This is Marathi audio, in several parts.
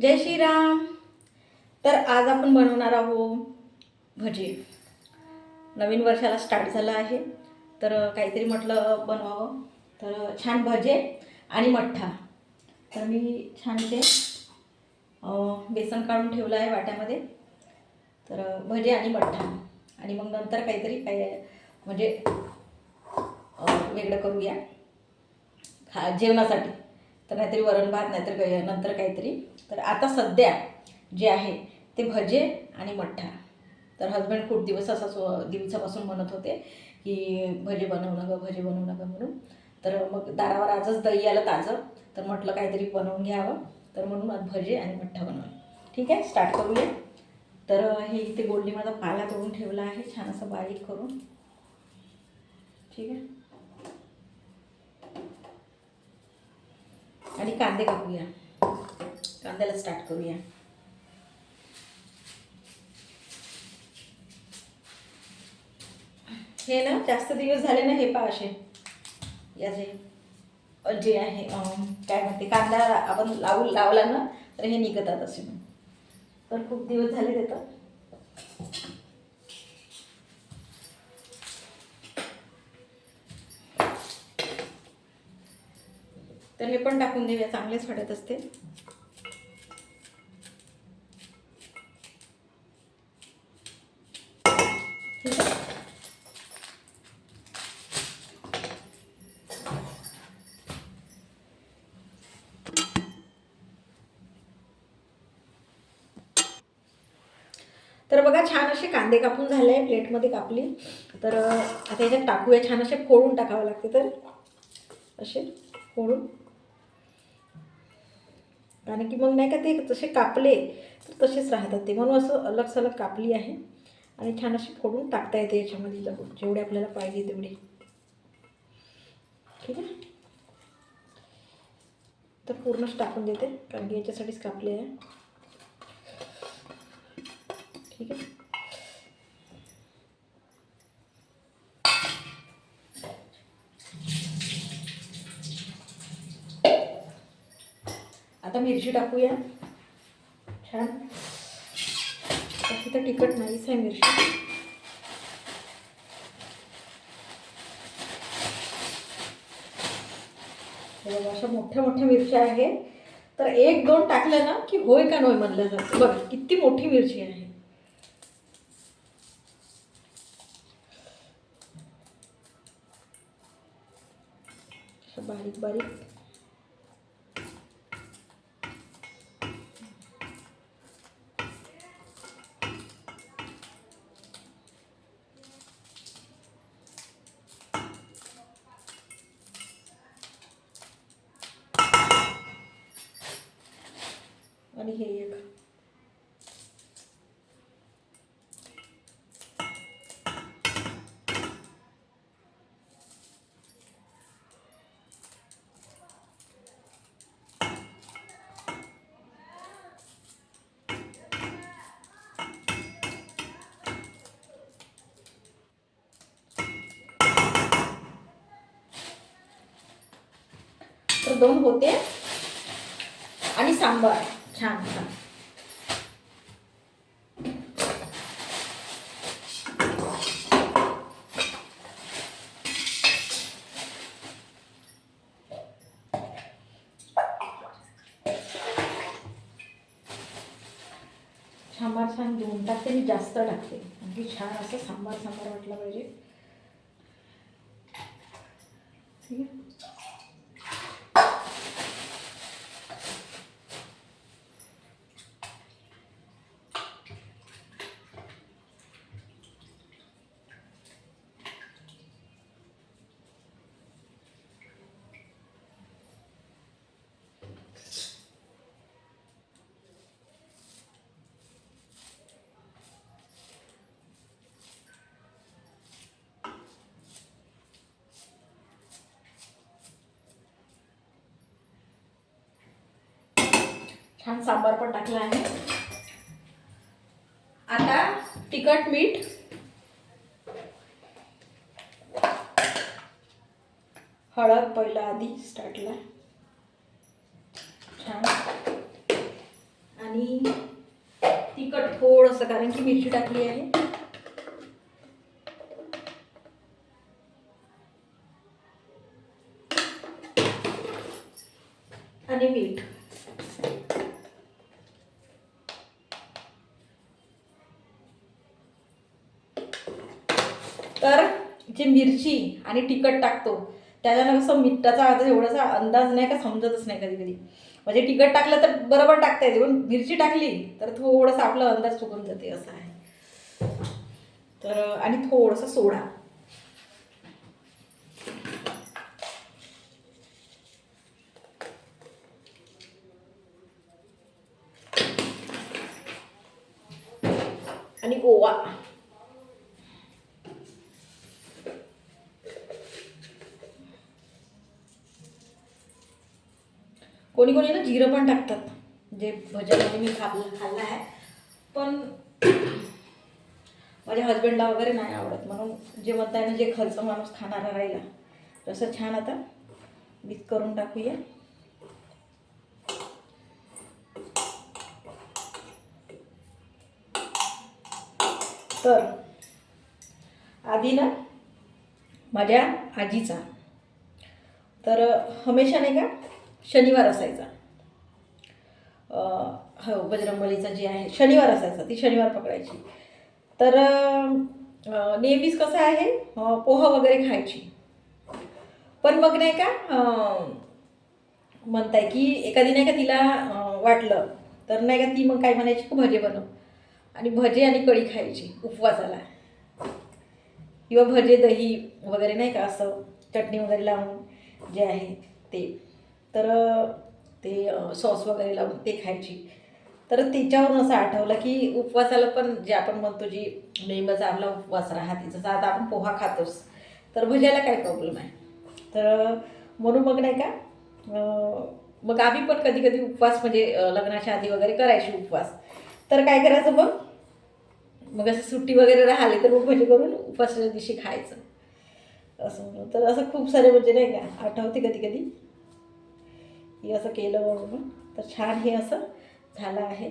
जय श्रीराम. तर आज आपण बनवणार आहोत भजे. नवीन वर्षाला स्टार्ट झालं आहे. तर काहीतरी म्हटलं बनवावं. तर छान भजे आणि मठ्ठा. तर मी छान ते बेसन काढून ठेवलं आहे वाट्यामध्ये. तर भजे आणि मठ्ठा. आणि मग नंतर काहीतरी काय म्हणजे वेगळं करूया. खा जेवणासाठी. तर नाहीतरी वरण भात नाहीतर काही नंतर काहीतरी. तर आता सध्या जे आहे ते भजे आणि मठ्ठा. तर हजबंड खूप दिवस असा सो दिवसापासून म्हणत होते की भजे बनवू नका भजे बनवू नका म्हणून. तर मग दारावर आजच दही आलं ताजं तर म्हटलं काहीतरी बनवून घ्यावं. तर म्हणून आज भजे आणि मठ्ठा बनवलं. ठीक आहे स्टार्ट करूया. तर हे इथे गोल्डी माझा पाला करून ठेवला आहे. छान असं बारीक करून. ठीक आहे. आणि कांदे कापूया. कांद्याला स्टार्ट करूया. हे ना जास्त दिवस झाले ना हे पा असे. याचे जे आहे काय म्हणते कांदा आपण लावू लावला ना तर हे निघतात असे. मग तर खूप दिवस झाले ते तर हे पण टाकून देऊया चांगलेच वाटत असते. तर बघा छान असे कांदे कापून झाले आहे प्लेटमध्ये कापली. तर आता याच्यात टाकूया छान असे फोडून टाकावं लागते तर. असे फोडून. कारण की मग नाही का ते जसे कापले तर तसेच राहतात ते. म्हणून असं अलग सलग कापली आहे आणि छान अशी फोडून टाकता येते याच्यामध्ये लगून जेवढे आपल्याला पाहिजे तेवढे. ठीक आहे? तर पूर्णच टाकून देते कारण की याच्यासाठीच कापले आहे. ठीक आहे? आता मिरची टाकूया. छान. तशी तर तिखट नाहीच आहे मिरची. अशा मोठ्या मोठ्या मिरच्या आहेत. तर एक दोन टाकल्या ना की होय का नोय म्हणलं जातं. बघ किती मोठी मिरची आहे. बारीक बारीक आणि हे एक. दोन होते. आणि सांबार. छान छान सांबार छान दोन टाकते मी जास्त टाकते. अगदी छान असं सांबार सांबार वाटलं पाहिजे ठीक आहे छान सांबार पण टाकला आहे. आता तिखट मीठ. हळद पहिला आधी स्टार्टला छान. आणि तिखट थोडंसं कारण की मिरची टाकली आहे. आणि मीठ तर जे मिरची आणि तिखट टाकतो. त्याच्यानं कसं मिठाचा आता एवढासा अंदाज नाही का समजतच नाही कधी कधी. म्हणजे तिखट टाकलं तर बरोबर टाकता येते पण मिरची टाकली तर थोडंसं आपला अंदाज चुकून जाते असं आहे. तर आणि थोडंसं सोडा. आणि ओवा. कोणी कोणी ना जिरं पण टाकतात. जे भज्यामध्ये मी खा खाल्लं आहे. पण माझ्या हजबंडला वगैरे नाही आवडत. म्हणून जे म्हणताय ना जे खर्च माणूस खाणारा राहिला तसं छान आता मिक्स करून टाकूया. तर आधी ना माझ्या आजीचा. तर हमेशा नाही का शनिवार असायचा. हो बजरंगबलीचा जे आहे शनिवार असायचा ती शनिवार पकडायची. तर नेहमीच कसं आहे पोहा वगैरे खायची. पण मग नाही का म्हणताय की एखादी नाही का तिला वाटलं तर नाही का ती मग काय म्हणायची की भजे बनव. आणि भजे आणि कढी खायची उपवासाला. किंवा भजे दही वगैरे नाही का असं चटणी वगैरे लावून जे आहे ते. तर ते सॉस वगैरे लावून ते खायची. तर तिच्यावरून असं आठवलं की उपवासाला पण जे आपण म्हणतो जी नेहमीचा आपला उपवास राहते जसं आता आपण पोहा खातोस तर भज्याला काय प्रॉब्लेम आहे तर म्हणून मग नाही का मग आम्ही पण कधी कधी उपवास म्हणजे लग्नाच्या आधी वगैरे करायची उपवास. तर काय करायचं मग? मग असं सुट्टी वगैरे राहिली तर मग भजी करून उपवासाच्या दिवशी खायचं. असं तर असं खूप सारे म्हणजे नाही का आठवते कधी कधी हे असं केलं म्हणून तर छान हे असं झालं आहे.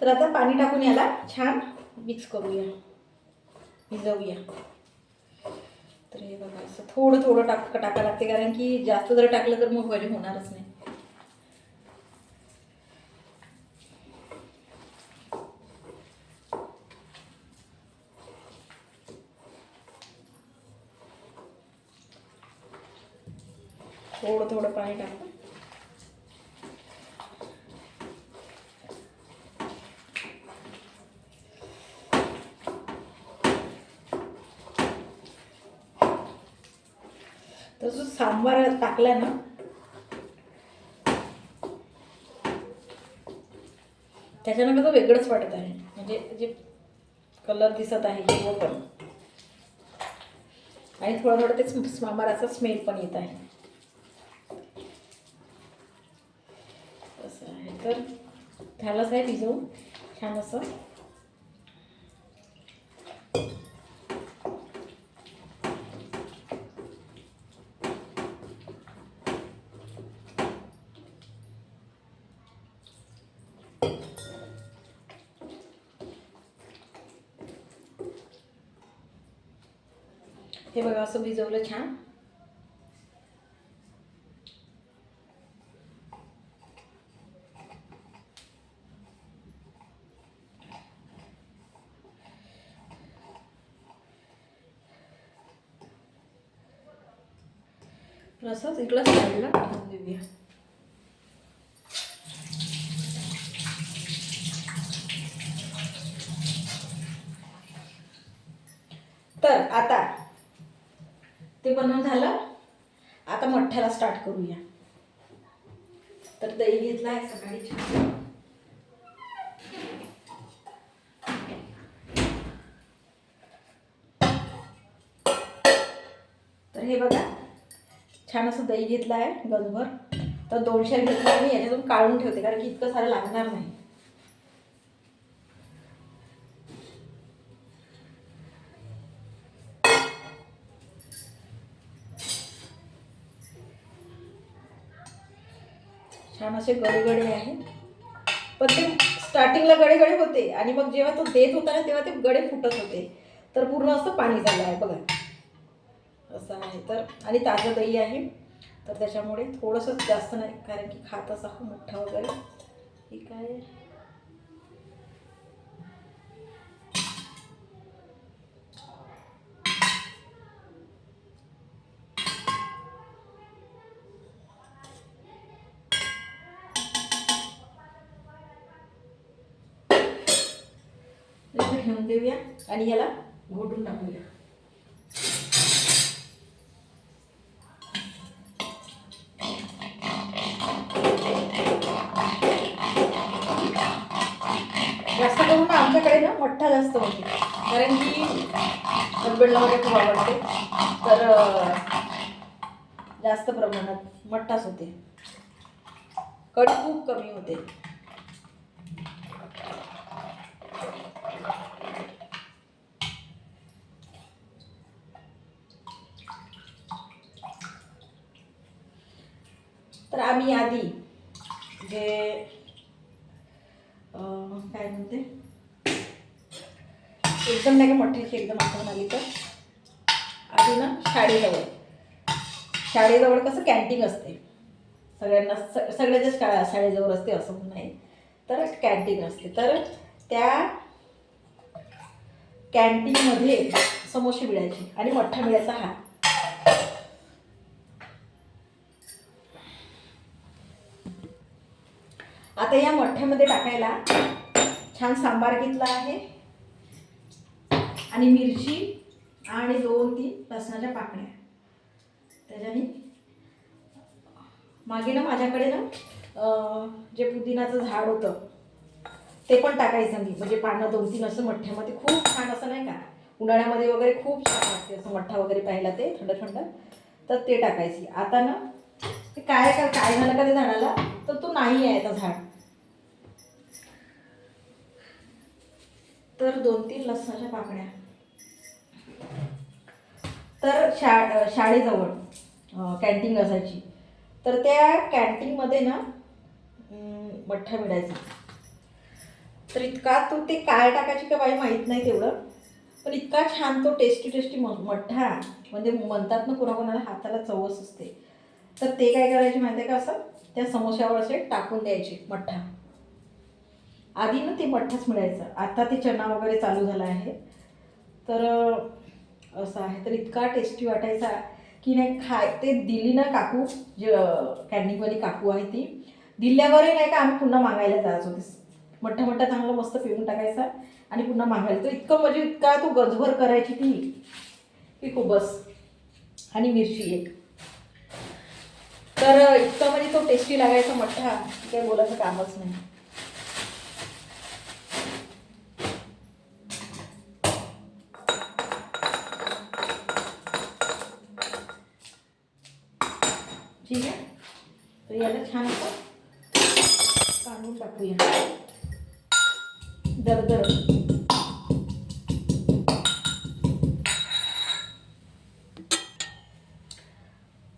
तर आता पाणी टाकून याला छान मिक्स करूया. भिजवूया. तर हे बघा असं थोडं थोडं टाक टाकावं लागते कारण की जास्त जर टाकलं तर मग भजी होणारच नाही थोडं थोडं पाणी टाकू तर जो सांबार टाकला ना त्याच्यानं कसं वेगळंच वाटत आहे. म्हणजे जे कलर दिसत आहे हिरवं पण. आणि थोडं थोडं ते सांबाराचा स्मेल पण येत आहे. असं आहे. तर झालंच आहे भिजवून छान असं. हे बघा असं भिजवलं छान. असंच इकडं साईडला ठेवून देऊया तर आता ते बनवून झालं आता मठ्ठ्याला स्टार्ट करूया. तर दही घेतला आहे सकाळी छान. तर हे बघा छान असं दही घेतलं आहे गजभर तर दोनशे घेतलं मी याच्यातून काढून ठेवते कारण की इतकं सारं लागणार नाही. असे गडे गडे आहे. पण ते स्टार्टिंगला गडे गडे होते आणि मग जेव्हा तो देत होता ना तेव्हा ते गडे फुटत होते. तर पूर्ण असं पाणी झालं आहे बघा. असं आहे. तर आणि ताजं दही आहे. तर त्याच्यामुळे थोडंसं जास्त नाही कारण की खातच असा मोठा वगैरे. ठीक आहे. देऊया आणि याला घोटून टाकूया. जास्त करून आमच्याकडे ना मठ्ठा जास्त होते. कारण की हजबंडला वगैरे खूप आवडते. तर जास्त प्रमाणात मठ्ठाच होते. कट खूप कमी होते. आम्ही आधी जे काय म्हणते? एकदम नाही का मोठ्याची एकदम आठवण आली तर? आधी ना शाळेजवळ. शाळेजवळ कसं कॅन्टीन असते. सगळ्यांना स सगळ्याच्याच शाळा शाळेजवळ असते असं नाही. तर कॅन्टीन असते. तर त्या कॅन्टीनमध्ये समोसे मिळायचे आणि मठ्ठा मिळायचा हा. आता या मठ्ठ्यामध्ये टाकायला छान सांबार घेतला आहे. आणि मिरची आणि दोन तीन लसणाच्या पाकळ्या. त्याच्याने मागे ना माझ्याकडे ना जे पुदिनाचं झाड होतं ते पण टाकायचं मी. म्हणजे पानं दोन तीन असं मठ्ठ्यामध्ये खूप छान असं नाही का उन्हाळ्यामध्ये वगैरे खूप छान वाटते असं मठ्ठा वगैरे पाहिला ते थंड थंड. तर ते टाकायची. आता ना ते काय काय झालं का ते झाडाला? तर तो नाही आहे आता झाड. तर दोन तीन लसणाच्या पाकळ्या तर शा शाळेजवळ कॅन्टीन असायची तर त्या कॅन्टीनमध्ये ना मठ्ठा मिळायचा. तर इतका तो ते काय टाकायची का बाई माहीत नाही तेवढं पण इतका छान तो टेस्टी टेस्टी म मठ्ठा म्हणजे म्हणतात ना कोणाकोणाला हाताला चवच असते. तर ते काय करायचे माहिती आहे का असं? त्या समोश्यावर असे टाकून द्यायचे मठ्ठा. आधी ना ते मठ्ठाच मिळायचं. आता ते चना वगैरे चालू झाला आहे. तर असं आहे. तर इतका टेस्टी वाटायचा की नाही खाय ते दिली ना काकू जे कॅनिंगवाली काकू आहे ती. दिल्यावरही नाही का आम्ही पुन्हा मागायला जायचो ते मठ्ठा चांगलं चांगला मस्त पिऊन टाकायचा आणि पुन्हा मागायला. तो इतकं म्हणजे इतका तो गजभर करायची ती की खूप बस आणि मिरची एक. तर इतकं म्हणजे तो टेस्टी लागायचा मठ्ठा. काही बोलायचं कामच नाही. ठीक आहे? तर याला छान असं काढून टाकूया. दरदर.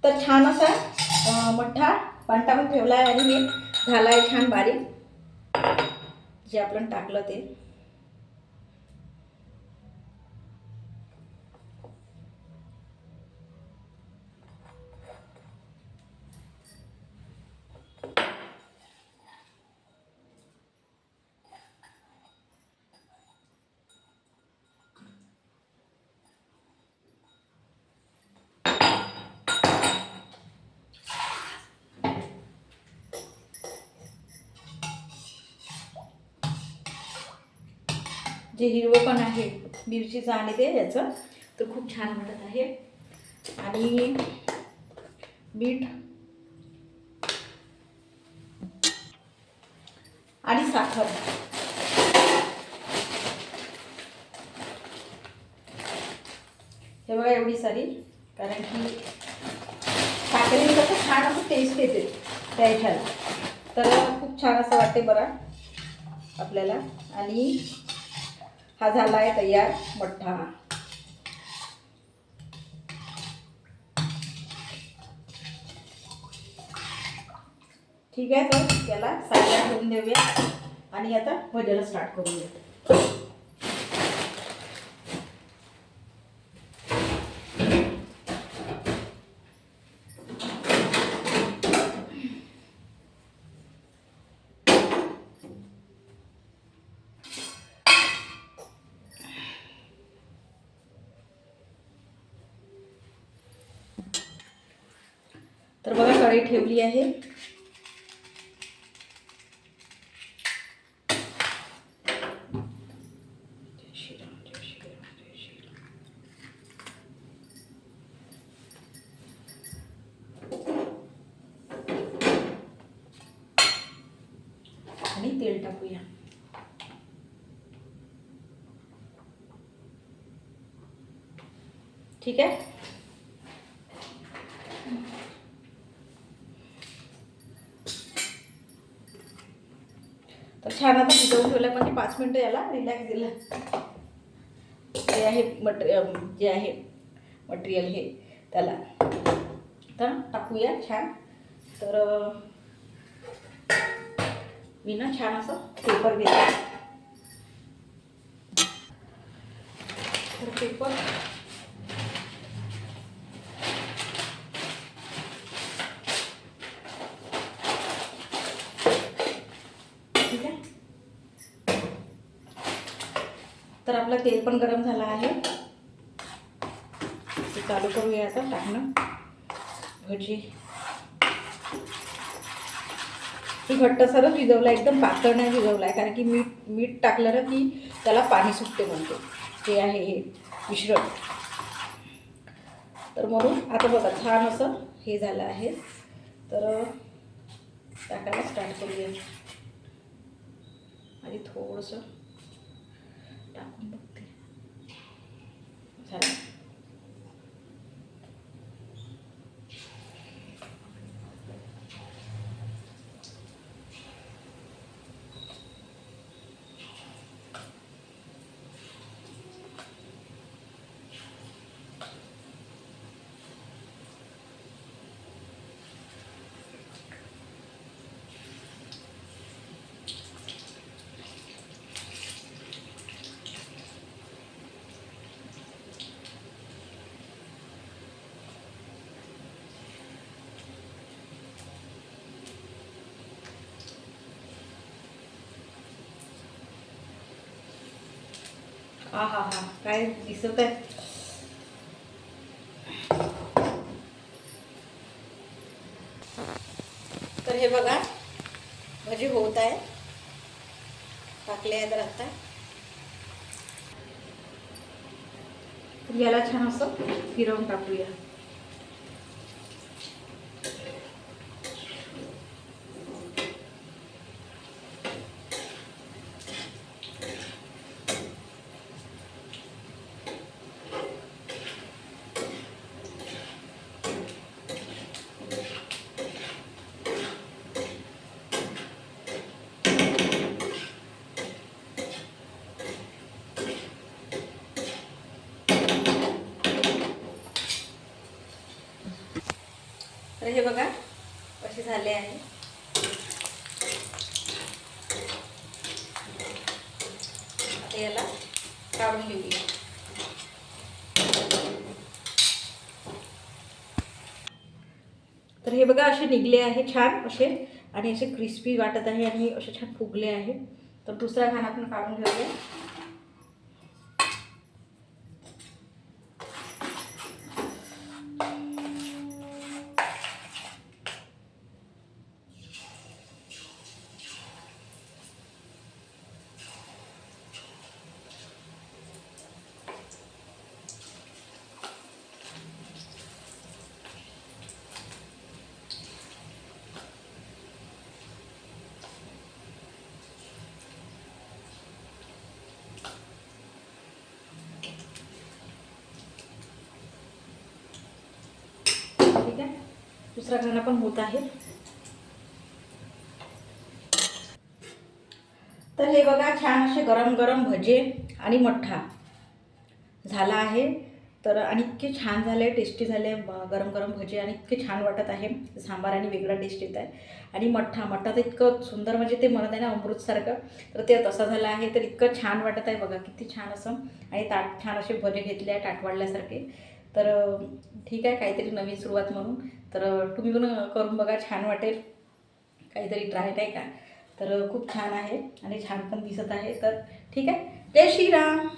तर छान असा मठ्ठा पाणी ठेवला आहे आणि मी झाला आहे छान बारीक. जे आपण टाकलं ते. जे हिरवं पण आहे मिरचीचं आणि ते याचं तर खूप छान वाटत आहे. आणि मीठ. आणि साखर. हे बघा एवढी सारी कारण की साखरेने कसं छान असं टेस्ट येते त्या ह्याच्याला तर खूप छान असं वाटते बरं आपल्याला. आणि हा झाला आहे तयार मठ्ठा. ठीक आहे तर याला साईडला ठेवून देऊया. आणि आता भज्याला स्टार्ट करूया. तर बघा कढई ठेवली आहे. आणि तेल टाकूया. ठीक आहे? छान आता भिजवून ठेवलं म्हणजे पाच मिनटं याला रिलॅक्स दिलं. हे आहे मटेरियल जे आहे मटेरियल हे त्याला. तर टाकूया छान. तर मी ना छान असं पेपर घेते. तर पेपर ठीक आहे तर आपलं तेल पण गरम झाला आहे. ते चालू करूया आता टाकणं. भजी. ही घट्ट सरच भिजवला एकदम पातळ नाही भिजवला आहे कारण की मीठ मीठ टाकलं ना की त्याला पाणी सुटते म्हणते. ते आहे हे मिश्रण. तर म्हणून आता बघा छान असं हे झालं आहे. तर टाकायला स्टार्ट करूया. आणि थोडंसं टाकून हा हा हा. काय दिसत आहे? तर हे बघा भजी होत आहे. टाकले आहेत आता. याला छान असं फिरवून टाकूया. पाहिजे हे बघा कसे झाले आहे. आता याला काढून घेऊया. तर हे बघा असे निघले आहे छान असे. आणि असे क्रिस्पी वाटत आहे आणि असे छान फुगले आहे. तर दुसरा घाण आपण काढून घेऊया ठीक आहे दुसरा घाणा पण होत आहे. तर हे बघा छान असे गरम गरम भजे आणि मठ्ठा झाला आहे. तर आणि इतके छान झाले टेस्टी झाले गरम गरम भजे आणि इतके छान वाटत आहे. सांबार आणि वेगळा टेस्ट येत आहे. आणि मठ्ठा मठ्ठा तर इतकं सुंदर म्हणजे ते म्हणत आहे ना अमृतसारखं तर ते तसं झालं आहे. तर इतकं छान वाटत आहे बघा किती छान असं. आणि ताट छान असे भजे घेतले आहे टाटवाडल्यासारखे. तर ठीक आहे काहीतरी नवीन सुरुवात म्हणून. तर तुम्ही पण करून बघा छान वाटेल. काहीतरी ट्राय नाही का? तर खूप छान आहे आणि छान पण दिसत आहे. तर ठीक आहे. जय श्रीराम.